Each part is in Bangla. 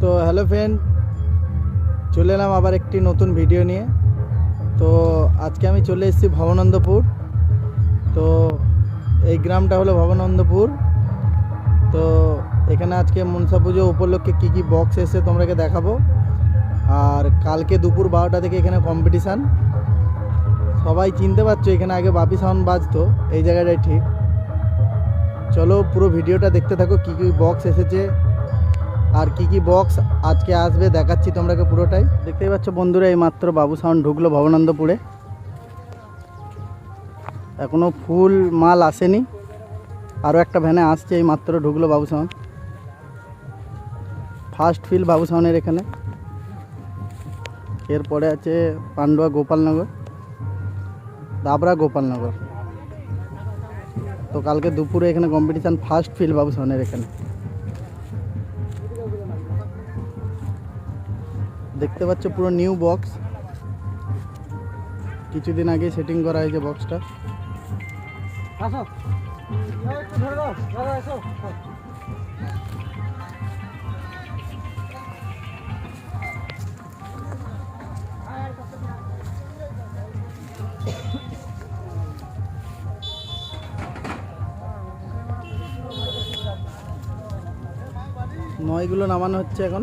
তো হ্যালো ফ্রেন্ড চলে এলাম আবার একটি নতুন ভিডিও নিয়ে। তো আজকে আমি চলে এসেছি ভবনন্দপুর। তো এই গ্রামটা হলো ভবনন্দপুর। তো এখানে আজকে মনসা পুজো উপলক্ষে কী কী বক্স এসে তোমরাকে দেখাবো। আর কালকে দুপুর বারোটা থেকে এখানে কম্পিটিশান সবাই চিনতে পারছ, এখানে আগে বাপি সাউন্ড বাজতো, এই জায়গাটাই ঠিক। চলো পুরো ভিডিওটা দেখতে থাকো, কী কী বক্স এসেছে। আর কি কি বক্স আজকে আসবে দেখাচ্ছি তোমরাকে পুরোটাই। দেখতেই পাচ্ছ বন্ধুরা, এই মাত্র বাবু সাউন্ড ঢুকলো ভবনন্দপুরে। এখনও ফুল মাল আসেনি। আরও একটা ভ্যানে আসছে, এই মাত্র ঢুকলো বাবু সাউন্ড ফার্স্ট ফিল বাবু সাউন্ডের এখানে। এরপরে আছে পান্ডুয়া গোপালনগর, দাবরা গোপালনগর। তো কালকে দুপুরে এখানে কম্পিটিশান ফার্স্ট ফিল বাবু সাউন্ডের এখানে। দেখতে পাচ্ছ পুরো নিউ বক্স। কিছুদিন আগে সেটিং করা হয়েছে বক্সটা। নয়গুলো নামানো হচ্ছে এখন।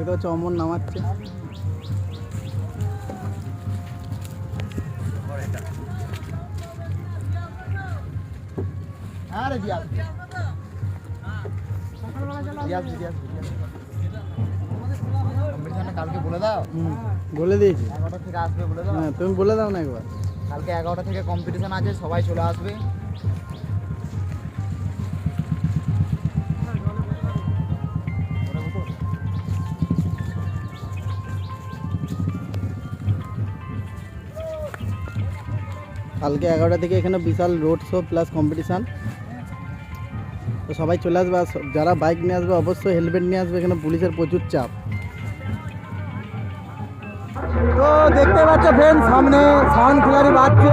এটা হচ্ছে অমর নামাচ্ছে। আরে দিয়া কালকে বলে দাও। বলে দিয়েছি। এগারোটা থেকে আসবে বলে দাও। হ্যাঁ তুমি বলে দাও না একবার। কালকে এগারোটা থেকে কম্পিটিশন আছে সবাই চলে আসবে। কালকে এগারোটা থেকে এখানে বিশাল রোড শো প্লাস কম্পিটিশান তো সবাই চলে আসবে যারা বাইক নিয়ে আসবে, অবশ্যই হেলমেট নিয়ে আসবে, এখানে পুলিশের প্রচুর চাপ। তো দেখতে পাচ্ছ ফ্রেন্ড সামনে সাউন্ড খেলারি বাজছে।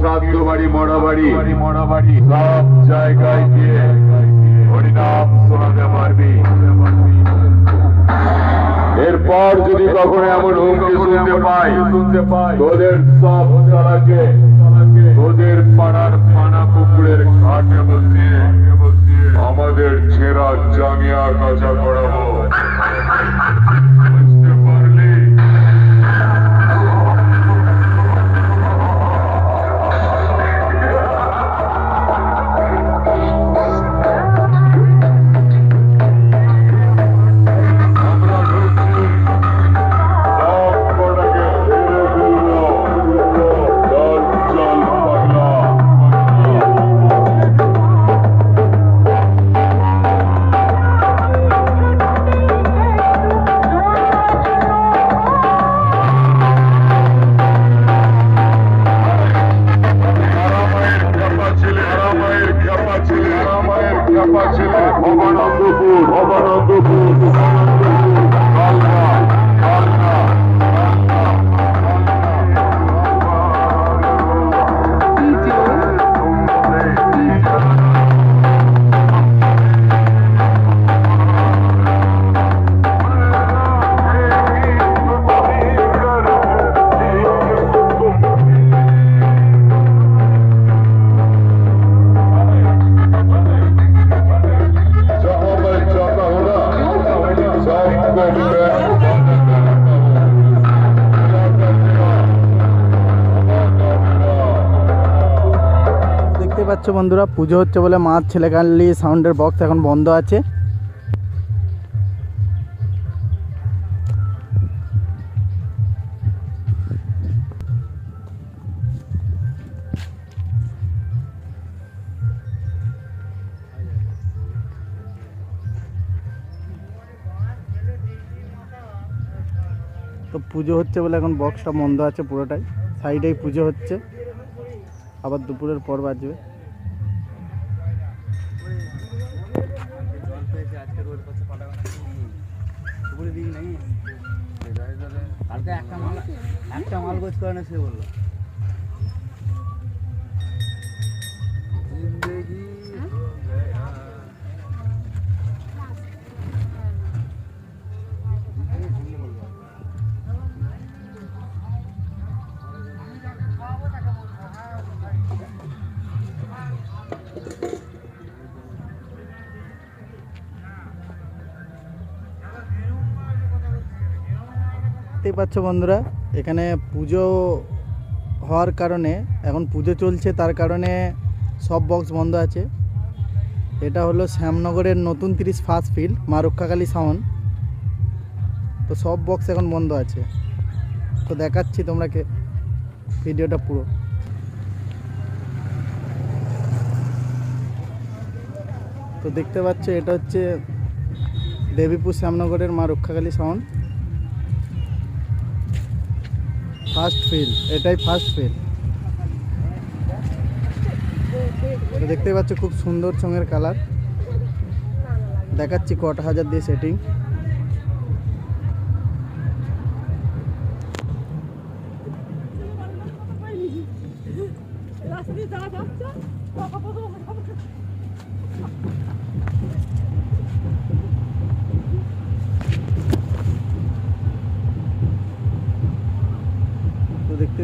শ্রাদ্ধ বাড়ি মরা বাড়ি মরা বাড়ি সব জায়গায় গিয়ে হরিনাম শোনাতে পারবি। এরপর যদি কখনো এমন হুমকি শুনতে পাই শুনতে পাই তোদের সব চালাকে তোদের পাড়ার পানা পুকুরের ঘাটে বসিয়ে আমাদের ছেঁড়া জাঙ্গিয়া কাঁচা করাবো পাচ্ছ বন্ধুরা, পুজো হচ্ছে বলে মাছ ছেলেকালি সাউন্ডের বক্স এখন বন্ধ আছে। তো পুজো হচ্ছে বলে এখন বক্সটা বন্ধ আছে পুরোটাই। সাইডেই পুজো হচ্ছে। আবার দুপুরের পর বাজবে। জল আজকে রোড করছে পাঠাবে না পুকুরে দিক নেই? কালকে একটা মাল একটা মাল গোছ করে না সে বলল। দেখতেই পাচ্ছ বন্ধুরা, এখানে পুজো হওয়ার কারণে, এখন পুজো চলছে, তার কারণে সব বক্স বন্ধ আছে। এটা হলো শ্যামনগরের নতুন তিরিশ ফার্স্ট ফিল্ড মা রক্ষাকালী সাউন্ড তো সব বক্স এখন বন্ধ আছে। তো দেখাচ্ছি তোমরাকে ভিডিওটা পুরো। তো দেখতে পাচ্ছ, এটা হচ্ছে দেবীপুর শ্যামনগরের মা রক্ষাকালী সাউন্ড ফার্স্ট ফিল এটাই ফার্স্ট ফিল দেখতে পাচ্ছ খুব সুন্দর সঙ্গের কালার। দেখাচ্ছি কটা হাজার দিয়ে সেটিং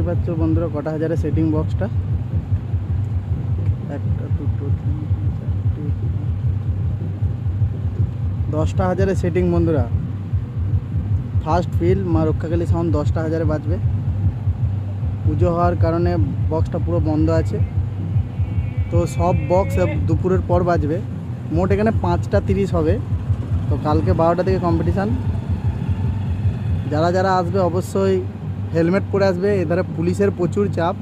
পাচ্ছ বন্ধুরা, কটা হাজারের সেটিং বক্সটা একটা, দুটো দশটা হাজারের সেটিং বন্ধুরা। ফার্স্ট ফিল মা রক্ষাকালী সাউন্ড দশটা হাজারে বাজবে। পুজো হওয়ার কারণে বক্সটা পুরো বন্ধ আছে। তো সব বক্স দুপুরের পর বাজবে। মোট এখানে পাঁচটা তিরিশ হবে। তো কালকে বারোটা থেকে কম্পিটিশান যারা যারা আসবে অবশ্যই হেলমেট পরে আসবে এধারে পুলিশের প্রচুর চাপ।